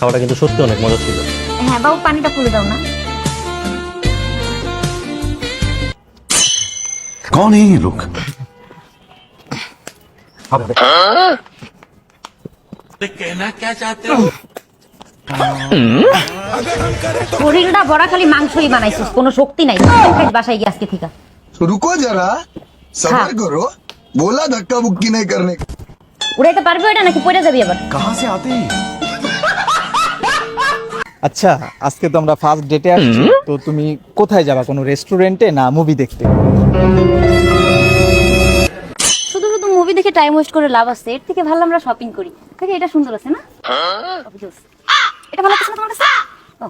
খাওয়াটা কিন্তু সত্যি অনেক মজা ছিল হ্যাঁ বাবু পানিটা খুলে দাও না कौन है ये लोग শরীরটা বড়া খালি মাংসই বানাইছিস কোনো শক্তি নাই খাইস বাসায় গিয়ে আজকে থেকে रुको जरा सबर हाँ। करो बोला धक्का बुक्की नहीं करने का। উড়াইতে পারবে এটা নাকি পড়ে যাবি আবার कहाँ से आते हैं আচ্ছা আজকে তো আমরা ফার্স্ট ডেটে আসছি তো তুমি কোথায় যাবা? কোনো রেস্টুরেন্টে না মুভি দেখতে? শুধু শুধু মুভি দেখে টাইম ওয়েস্ট করে লাভ আছে এর থেকে ভালো আমরা শপিং করি। দেখে এটা সুন্দর আছে না. এটা ভালো লাগছে না তোমার কাছে? ও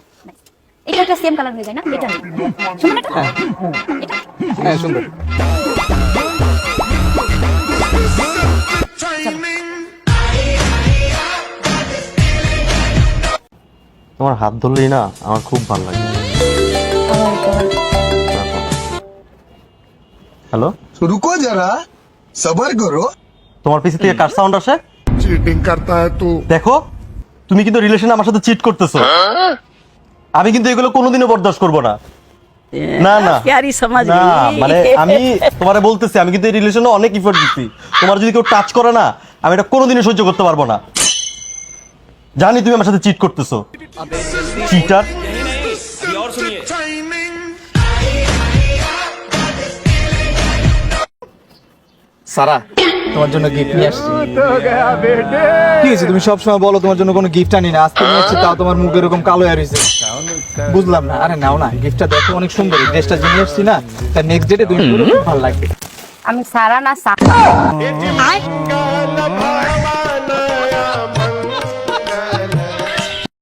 এটা একটা সেম কালার হয়ে যায় না? এটা সুন্দর এটা? এটা? হ্যাঁ সুন্দর। তোমার হাত ধরলেই না আমার খুব ভালো লাগে। হ্যালো? রুকো যারা সবার করো। তোমার পিছে থেকে কার সাউন্ড আসে? চিটিং করতা হ্যায় তু। দেখো তুমি কিন্তু রিলেশন আমার সাথে চিট করতেছো। আমি কিন্তু এগুলো কোনোদিনও বরদাস্ত করব না। না না। কেয়ারি সমাজ না মানে আমি তোমারে বলতেছি আমি কিন্তু এই রিলেশনে অনেক ইফোর্ট দিচ্ছি তোমার যদি কেউ টাচ করে না আমি এটা কোনোদিনও সহ্য করতে পারব না। জানি তুমি আমার সাথে চিট করতেছো। চিটার সারা তোমার জন্য গিফট নিয়ে আসছি। কি হয়েছে? তুমি সবসময় বলো তোমার জন্য কোনো গিফট আনি না। আজকে নিয়ে আসছি তাও তোমার মুখ এরকম কালো হয়ে রয়েছে। বুঝলাম না। আরে নাও না গিফটটা দেখো অনেক সুন্দর। ড্রেসটা যে নিয়ে আসছি না তার নেক্সট ডেটে তুমি ভালো লাগবে। আমি সারা না সারা।